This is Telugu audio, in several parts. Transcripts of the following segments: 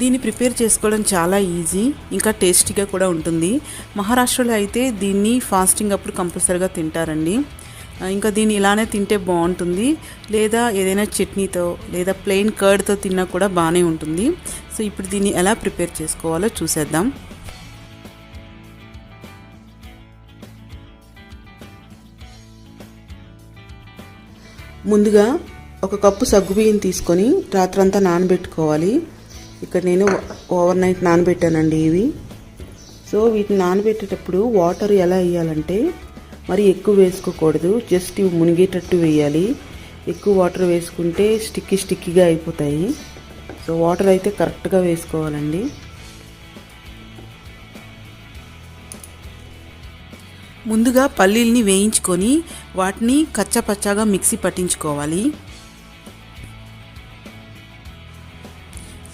దీన్ని ప్రిపేర్ చేసుకోవడం చాలా ఈజీ ఇంకా టేస్టీగా కూడా ఉంటుంది. మహారాష్ట్రలో అయితే దీన్ని ఫాస్టింగ్ అప్పుడు కంపల్సరీగా తింటారండి. ఇంకా దీన్ని ఇలానే తింటే బాగుంటుంది. లేదా ఏదైనా చట్నీతో లేదా ప్లెయిన్ కర్డ్తో తిన్నా కూడా బాగానే ఉంటుంది. సో ఇప్పుడు దీన్ని ఎలా ప్రిపేర్ చేసుకోవాలో చూసేద్దాం. ముందుగా ఒక కప్పు సగ్గుబియ్యం తీసుకొని రాత్రంతా నానబెట్టుకోవాలి. ఇక్కడ నేను ఓవర్ నైట్ నానబెట్టానండి ఇవి. సో వీటిని నానబెట్టేటప్పుడు వాటర్ ఎలా వేయాలంటే మరి ఎక్కువ వేసుకోకూడదు. జస్ట్ ఇవి మునిగేటట్టు వేయాలి. ఎక్కువ వాటర్ వేసుకుంటే స్టిక్కీ స్టిక్కీగా అయిపోతాయి. సో వాటర్ అయితే కరెక్ట్గా వేసుకోవాలండి. ముందుగా పల్లీల్ని వేయించుకొని వాటిని కచ్చపచ్చాగా మిక్సీ పట్టించుకోవాలి.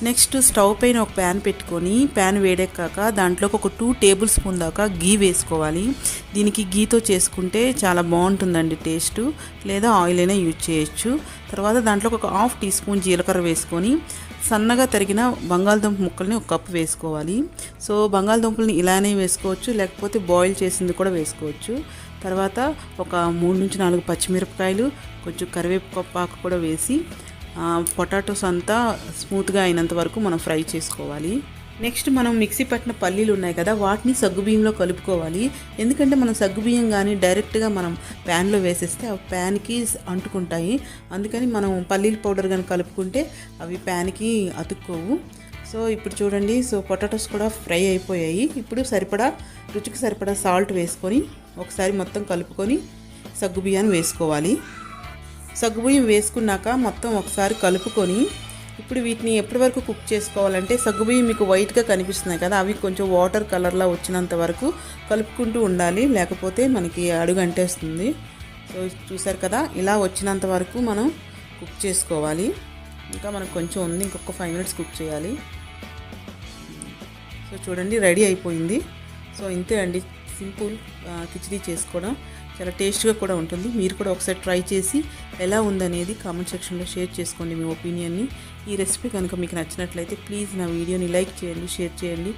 నెక్స్ట్ స్టవ్ పైన ఒక ప్యాన్ పెట్టుకొని ప్యాన్ వేడెక్కాక దాంట్లోకి ఒక టూ టేబుల్ స్పూన్ దాకా గీ వేసుకోవాలి. దీనికి గీతో చేసుకుంటే చాలా బాగుంటుందండి టేస్ట్. లేదా ఆయిల్ అయినా యూజ్ చేయొచ్చు. తర్వాత దాంట్లోకి ఒక హాఫ్ టీ స్పూన్ జీలకర్ర వేసుకొని సన్నగా తరిగిన బంగాళదుంప ముక్కల్ని ఒక కప్పు వేసుకోవాలి. సో బంగాళదుంపల్ని ఇలానే వేసుకోవచ్చు. లేకపోతే బాయిల్ చేసింది కూడా వేసుకోవచ్చు. తర్వాత ఒక మూడు నుంచి నాలుగు పచ్చిమిరపకాయలు కొంచెం కరివేపాకు కూడా వేసి పొటాటోస్ అంతా స్మూత్గా అయినంత వరకు మనం ఫ్రై చేసుకోవాలి. నెక్స్ట్ మనం మిక్సీ పట్టిన పల్లీలు ఉన్నాయి కదా వాటిని సగ్గుబియ్యంలో కలుపుకోవాలి. ఎందుకంటే మనం సగ్గుబియ్యం కానీ డైరెక్ట్గా మనం ప్యాన్లో వేసేస్తే అవి ప్యాన్కి అంటుకుంటాయి. అందుకని మనం పల్లీల పౌడర్ కానీ కలుపుకుంటే అవి ప్యాన్కి అతుక్కోవు. సో ఇప్పుడు చూడండి సో పొటాటోస్ కూడా ఫ్రై అయిపోయాయి. ఇప్పుడు సరిపడా రుచికి సరిపడా సాల్ట్ వేసుకొని ఒకసారి మొత్తం కలుపుకొని సగ్గుబియ్యాన్ని వేసుకోవాలి. సగ్గుబియ్యం వేసుకున్నాక మొత్తం ఒకసారి కలుపుకొని ఇప్పుడు వీటిని ఎప్పటి వరకు కుక్ చేసుకోవాలంటే సగ్గుబియ్యం మీకు వైట్గా కనిపిస్తున్నాయి కదా అవి కొంచెం వాటర్ కలర్లా వచ్చినంత వరకు కలుపుకుంటూ ఉండాలి. లేకపోతే మనకి అడుగు అంటేస్తుంది. సో చూసారు కదా ఇలా వచ్చినంత వరకు మనం కుక్ చేసుకోవాలి. ఇంకా మనకు కొంచెం ఉంది ఇంకొక ఫైవ్ మినిట్స్ కుక్ చేయాలి. సో చూడండి రెడీ అయిపోయింది. సో ఇంతే అండి. సింపుల్ కిచిడీ చేసుకోవడం. చాలా టేస్ట్గా కూడా ఉంటుంది. మీరు కూడా ఒకసారి ట్రై చేసి ఎలా ఉందనేది కామెంట్ సెక్షన్లో షేర్ చేసుకోండి మీ ఒపీనియన్ని. ఈ రెసిపీ కనుక మీకు నచ్చినట్లయితే ప్లీజ్ నా వీడియోని లైక్ చేయండి షేర్ చేయండి.